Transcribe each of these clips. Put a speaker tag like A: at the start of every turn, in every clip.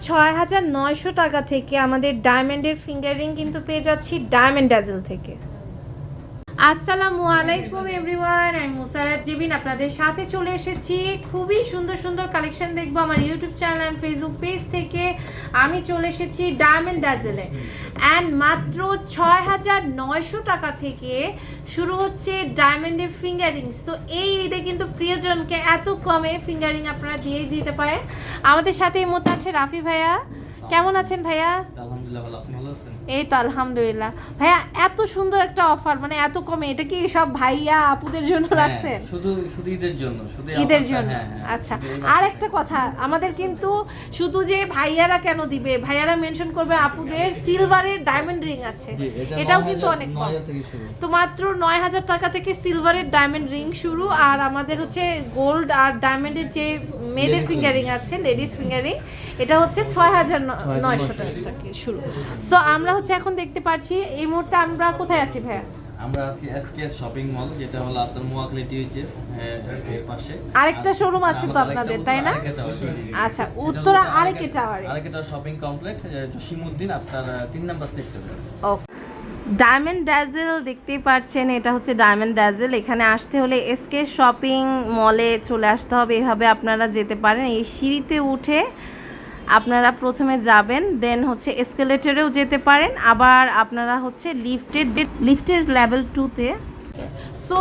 A: ছয় হাজার নয়শো টাকা থেকে আমাদের ডায়মন্ডের ফিঙ্গারিং কিন্তু পেয়ে যাচ্ছি ডায়মন্ড ডাজেল থেকে। আসসালামু আলাইকুম এভরিওয়ান, আমি মুসারাত জিবিন, আপনাদের সাথে চলে এসেছি। খুবই সুন্দর সুন্দর কালেকশন দেখব আমার YouTube channel and Facebook page থেকে। আমি চলে এসেছি ডায়মন্ড ডাজেলে অ্যান্ড মাত্র ছয় হাজার নয়শো টাকা থেকে শুরু হচ্ছে ডায়মন্ডের ফিঙ্গারিংস তো এই ঈদে কিন্তু প্রিয়জনকে এত কমে ফিঙ্গারিং আপনারা দিয়ে দিতে পারেন। আমাদের সাথে এই মধ্যে আছে রাফি ভাইয়া। কেমন আছেন ভাইয়া? এই তো আলহামদুলিল্লাহ। ভাইয়া এত সুন্দর একটা অফার মানে এত কমে এটা কি সব ভাইয়া আপুদের জন্য রাখছেন?
B: হ্যাঁ, শুধু শুধু ঈদের জন্য শুধু
A: ঈদের জন্য?
B: হ্যাঁ, হ্যাঁ।
A: আচ্ছা আর একটা কথা আমাদের কিন্তু শুধু যে ভাইয়ারা কেন দিবে ভাইয়ারা মেনশন করবে আপুদের সিলভারের ডায়মন্ড রিং আছে। এটাও কিন্তু অনেক কম।
B: 9000 থেকে শুরু।
A: তো মাত্র নয় হাজার টাকা থেকে সিলভারের ডায়মন্ড রিং শুরু আর আমাদের হচ্ছে গোল্ড আর ডায়মন্ডের যে মেয়েদের ফিঙ্গারিং আছে লেডিস ফিঙ্গারিং এটা হচ্ছে ছয় হাজার নয়শো। টাকা থেকে শুরু। সো আমরা হচ্ছে এখন দেখতে পাচ্ছি এই মুহূর্তে আমরা কোথায় আছি ভাইয়া?
B: আমরা আছি এসকেএস শপিং মল যেটা হলো আপনার মোয়াকলি টিউচেস এর পাশে।
A: আরেকটা শোরুম আছে তো আপনাদের, তাই না? আচ্ছা, উত্তরা আরেকে টাওয়ারে।
B: আরেকটা শপিং কমপ্লেক্স জসিমউদ্দিন আপনার আহ, তিন নাম্বার সেক্টরে আছে।
A: ডায়মন্ড ড্যাজেল দেখতেই পাচ্ছেন এটা হচ্ছে ডায়মন্ড ড্যাজেল এখানে আসতে হলে এসকে শপিং মলে চলে আসতে হবে এভাবে আপনারা যেতে পারেন। এই সিঁড়িতে উঠে আপনারা প্রথমে যাবেন দেন হচ্ছে এসকেলেটরেও যেতে পারেন, আবার আপনারা হচ্ছে লিফটের লিফটের লেভেল টুতে সো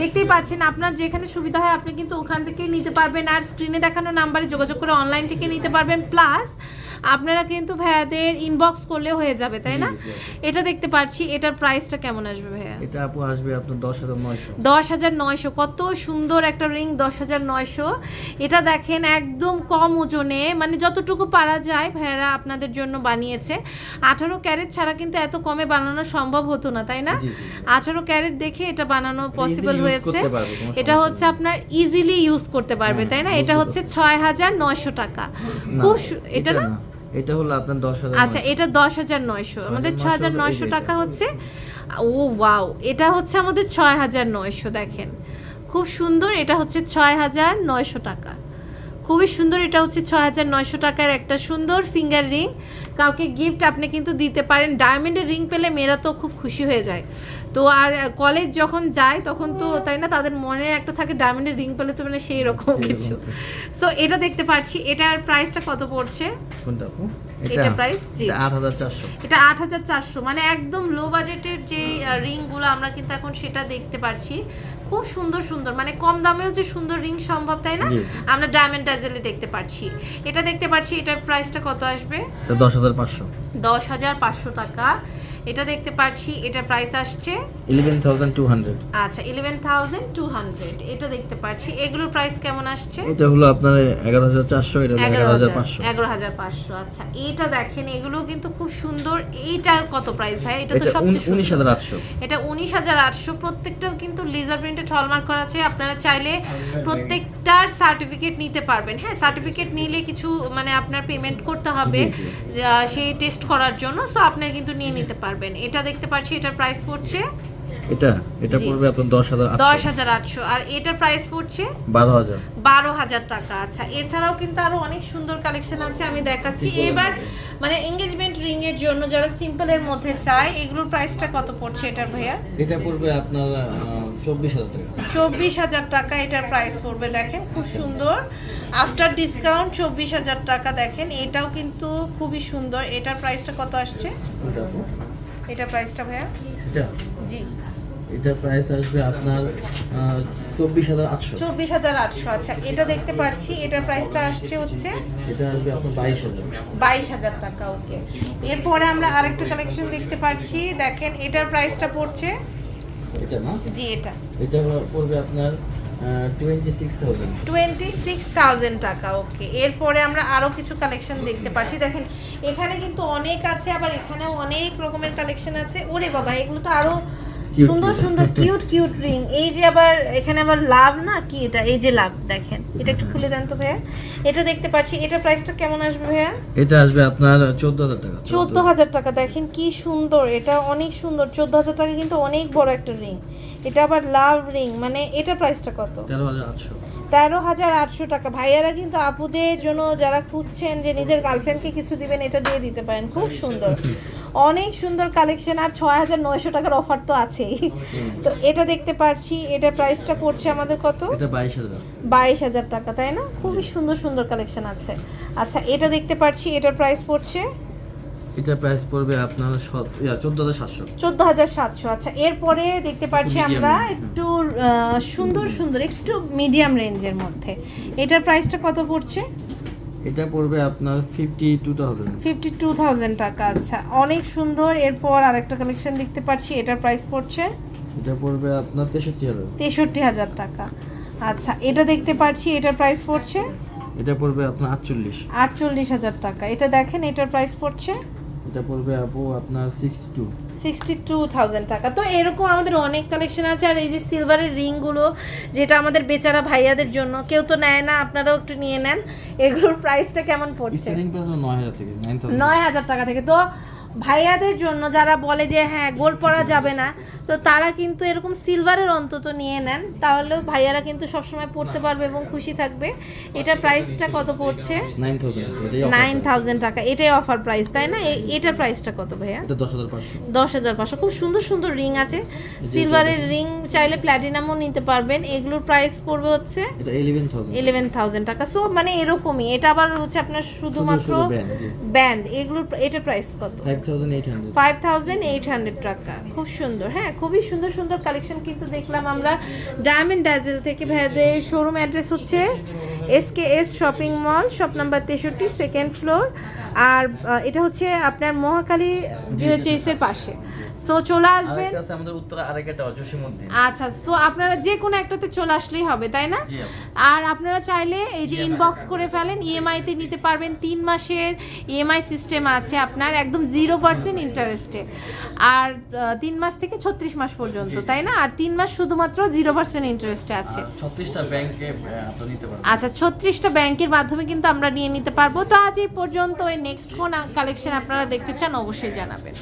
A: দেখতেই পাচ্ছেন আপনার যেখানে সুবিধা হয়, আপনি কিন্তু ওখান থেকেই নিতে পারবেন, আর স্ক্রিনে দেখানো নাম্বারে যোগাযোগ করে অনলাইন থেকে নিতে পারবেন প্লাস আপনারা কিন্তু ভাইয়াদের ইনবক্স করলে হয়ে যাবে তাই না? এটা দেখতে পাচ্ছি এটার প্রাইসটা কেমন আসবে ভাইয়া?
B: এটা আপু আসবে আপনার দশ হাজার নয়শো।
A: দশ হাজার নয়শো কত সুন্দর একটা রিং দশ হাজার নয়শো। এটা দেখেন একদম কম ওজনে মানে যতটুকু পারা যায় ভাইয়ারা আপনাদের জন্য বানিয়েছে। আঠারো ক্যারেট ছাড়া কিন্তু এত কমে বানানো সম্ভব হতো না তাই না। আঠারো ক্যারেট দেখে এটা বানানো পসিবল হয়েছে। এটা হচ্ছে আপনার ইজিলি ইউজ করতে পারবে
B: হ্যাঁ,
A: তাই না? এটা হচ্ছে ছয় হাজার নয়শো টাকা। খুব এটা না।
B: এটা হলো আপনার দশ হাজার
A: আচ্ছা এটা দশ হাজার নয়শো। আমাদের ছয় হাজার নয়শো
B: এই
A: টাকা হচ্ছে ও ওয়াও এটা হচ্ছে আমাদের ছয় হাজার নয়শো দেখেন। খুব সুন্দর এটা হচ্ছে ছয় হাজার নয়শো টাকা। খুবই সুন্দর এটা হচ্ছে ছয় হাজার নয়শো টাকার একটা সুন্দর ফিঙ্গার রিং কাউকে গিফট আপনি কিন্তু দিতে পারেন। ডায়মন্ডের রিং পেলে মেয়েরা তো খুব খুশি হয়ে যায়। তো আর কলেজ যখন যায় তখন তো তাই না তাদের মনে একটা থাকে ডায়মন্ডের রিং পেলে তো মানে সেই রকম কিছু। সো এটা দেখতে পাচ্ছি এটার প্রাইসটা কত পড়ছে?
B: কোনটা
A: এটা price? জি।
B: এটা আট হাজার চারশো।
A: এটা আট হাজার চারশো মানে একদম লো বাজেটের যে রিংগুলো আমরা কিন্তু এখন সেটা দেখতে পাচ্ছি খুব সুন্দর সুন্দর মানে কম দামেও যে সুন্দর রিং সম্ভব তাই না? আমরা ডায়মন্ড ডাজেলে দেখতে পাচ্ছি এটা দেখতে পাচ্ছি এটার প্রাইসটা কত আসবে?
B: দশ হাজার পাঁচশো।
A: দশ হাজার পাঁচশো টাকা। এটা দেখতে পাচ্ছি এটার প্রাইস আসছে আচ্ছা ইলেভেন থাউজেন্ড টু হান্ড্রেড। এটা দেখতে পাচ্ছি। এগুলোর প্রাইস কেমন আসছে?
B: এটা হলো আপনার এটা
A: আচ্ছা এইটা দেখেন এগুলো কিন্তু খুব সুন্দর। এইটার কত প্রাইস ভাই? এটা তো
B: এটা
A: সবচেয়ে
B: উনিশ
A: সুন্দর।
B: হাজার আটশো।
A: এটা উনিশ হাজার আটশো। প্রত্যেকটার কিন্তু লেজার প্রিন্টেড হলমার্ক করা আছে। আপনারা চাইলে প্রত্যেকটার সার্টিফিকেট নিতে পারবেন। হ্যাঁ সার্টিফিকেট নিলে কিছু মানে আপনার পেমেন্ট করতে হবে সেই টেস্ট করার জন্য। সো আপনি কিন্তু নিয়ে নিতে পারবেন। এটা দেখতে পাচ্ছি এটার প্রাইস পড়ছে
B: এটা? এটা পড়বে আপনার দশ হাজার
A: দশ হাজার আটশো। আর এটার প্রাইস পড়ছে?
B: বারো হাজার।
A: বারো হাজার টাকা। আচ্ছা এছাড়াও কিন্তু আরও অনেক সুন্দর কালেকশন আছে আমি দেখাচ্ছি। এবার মানে এঙ্গেজমেন্ট রিং এর জন্য যারা সিম্পলের মধ্যে চায় এগুলোর প্রাইসটা কত পড়ছে এটার ভাইয়া?
B: এটা পড়বে আপনার চব্বিশ হাজার টাকা।
A: চব্বিশ হাজার টাকা এটার প্রাইস পড়বে দেখেন। খুব সুন্দর। আফটার ডিসকাউন্ট চব্বিশ হাজার টাকা দেখেন। এটাও কিন্তু খুবই সুন্দর। এটার প্রাইসটা কত আসছে? এটা প্রাইসটা ভাইয়া?
B: এটা?
A: জি।
B: এটার প্রাইস আসবে আপনার চব্বিশ হাজার আটশো।
A: চব্বিশ হাজার আটশো আচ্ছা এটা দেখতে পাচ্ছি এটার প্রাইসটা আসছে হচ্ছে?
B: এটা আসবে আপনার বাইশ হাজার।
A: বাইশ হাজার টাকা ওকে এরপরে আমরা আরেকটা কালেকশন দেখতে পাচ্ছি দেখেন এটার প্রাইসটা পড়ছে?
B: এটা না?
A: জি এটা।
B: এটা পড়বে আপনার
A: টাকা ওকে এরপরে আমরা আরও কিছু কালেকশন দেখতে পাচ্ছি দেখেন এখানে কিন্তু অনেক আছে আবার এখানেও অনেক রকমের কালেকশন আছে। ওরে বাবা এগুলো তো আরও সুন্দর সুন্দর কিউট কিউট রিং এই যে আবার এখানে আবার লাভ না? কি এটা? এই যে লাভ দেখেন। এটা একটু খুলে দেন তো ভাইয়া। এটা দেখতে পাচ্ছি এটা প্রাইসটা কেমন আসবে ভাইয়া?
B: এটা আসবে আপনার চোদ্দ হাজার টাকা।
A: চোদ্দ হাজার টাকা দেখেন কি সুন্দর এটা অনেক সুন্দর। চোদ্দ হাজার টাকা কিন্তু অনেক বড় একটা রিং এটা আবার লাভ রিং মানে এটা প্রাইসটা কত?
B: তেরো হাজার আটশো।
A: তেরো হাজার আটশো টাকা। ভাইয়ারা কিন্তু আপুদের জন্য যারা খুঁজছেন যে নিজের গার্লফ্রেন্ডকে কিছু দিবেন এটা দিয়ে দিতে পারেন। খুব সুন্দর। অনেক সুন্দর কালেকশন আর ছয় হাজার নয়শো টাকার অফার তো আছেই। তো এটা দেখতে পাচ্ছি এটা প্রাইসটা পড়ছে আমাদের কত?
B: বাইশ হাজার
A: টাকা তাই না? খুবই সুন্দর সুন্দর কালেকশন আছে। আচ্ছা এটা দেখতে পাচ্ছি এটার প্রাইস পড়ছে?
B: এটা প্রাইস পড়বে আপনার চোদ্দ হাজার সাতশো।
A: চোদ্দ হাজার সাতশো আচ্ছা। এরপরে দেখতে পাচ্ছি আমরা একটু সুন্দর সুন্দর একটু মিডিয়াম রেঞ্জের মধ্যে। এটার প্রাইসটা কত পড়ছে?
B: এটা পড়বে আপনার fifty two thousand
A: fifty two thousand টাকা আচ্ছা। অনেক সুন্দর এরপর আরেকটা কালেকশন দেখতে পাচ্ছি এটার প্রাইস পড়ছে?
B: এটা পড়বে আপনার তেষট্টি হাজার।
A: তেষট্টি হাজার টাকা। আচ্ছা এটা দেখতে পাচ্ছি এটার প্রাইস পড়ছে?
B: এটা পড়বে আপনার আটচল্লিশ।
A: আটচল্লিশ হাজার টাকা। এটা দেখেন এটার প্রাইস পড়ছে?
B: এটা পড়বে আপু আপনার sixty two
A: sixty two thousand টাকা। তো এরকম আমাদের অনেক কালেকশন আছে আর এই যে সিলভারের রিংগুলো যেটা আমাদের বেচারা ভাইয়াদের জন্য কেউ তো নেয় না আপনারাও একটু নিয়ে নেন। এগুলোর প্রাইসটা কেমন পড়ছে?
B: নয় হাজার থেকে
A: নয় হাজার টাকা থেকে। তো ভাইয়াদের জন্য যারা বলে যে হ্যাঁ গোল পরা যাবে না তো তারা কিন্তু এরকম সিলভারের অন্তত নিয়ে নেন। তাহলেও ভাইয়ারা কিন্তু সবসময় পড়তে পারবে এবং খুশি থাকবে। এটার প্রাইসটা কত পড়ছে?
B: নাইন থাউজেন্ড
A: টাকা এটাই অফার প্রাইস তাই না? এটার প্রাইসটা কত ভাইয়া?
B: এটা দশ হাজার পাঁচশো।
A: খুব সুন্দর সুন্দর রিং আছে। সিলভারের রিং চাইলে প্ল্যাটিনামও নিতে পারবেন। এগুলোর প্রাইস পড়বে হচ্ছে
B: এটা ইলেভেন থাউজেন্ড
A: টাকা। সো মানে এরকমই। এটা আবার হচ্ছে আপনার শুধুমাত্র। ব্যান্ড এগুলোর এটার প্রাইস কত?
B: ফাইভ থাউজেন্ড এইট হান্ড্রেড
A: টাকা। খুব সুন্দর হ্যাঁ খুবই সুন্দর সুন্দর কালেকশন কিন্তু দেখলাম আমরা। ডায়মন্ড ডাজেল থেকে ভাইয়াদের শোরুম অ্যাড্রেস হচ্ছে S K S shopping mall shop number তেষট্টি সেকেন্ড ফ্লোর আর এটা হচ্ছে আপনার মহাকালী জিওএইচএস এর পাশে। সো চলে আসবেন।
B: আমাদের উত্তরা আরেকটা জসিমউদ্দিন।
A: আচ্ছা সো আপনারা যে কোনো একটাতে চলে আসলেই হবে তাই না? আর আপনারা চাইলে এই যে ইনবক্স করে ফেলেন ইএমআই তে নিতে পারবেন তিন মাসের ইএমআই সিস্টেম আছে আপনার একদম জিরো পার্সেন্ট ইন্টারেস্টে আর তিন মাস থেকে ছত্রিশ মাস পর্যন্ত তাই না? আর তিন মাস শুধুমাত্র জিরো পার্সেন্ট ইন্টারেস্টে আছে।
B: ছত্রিশটা ব্যাংকে নিতে পারবেন।
A: আচ্ছা ছত্রিশটা ব্যাংকের মাধ্যমে কিন্তু আমরা নিয়ে নিতে পারব। তো আজ এই পর্যন্ত এই নেক্সট কোন কালেকশন আপনারা দেখতে চান অবশ্যই জানাবেন।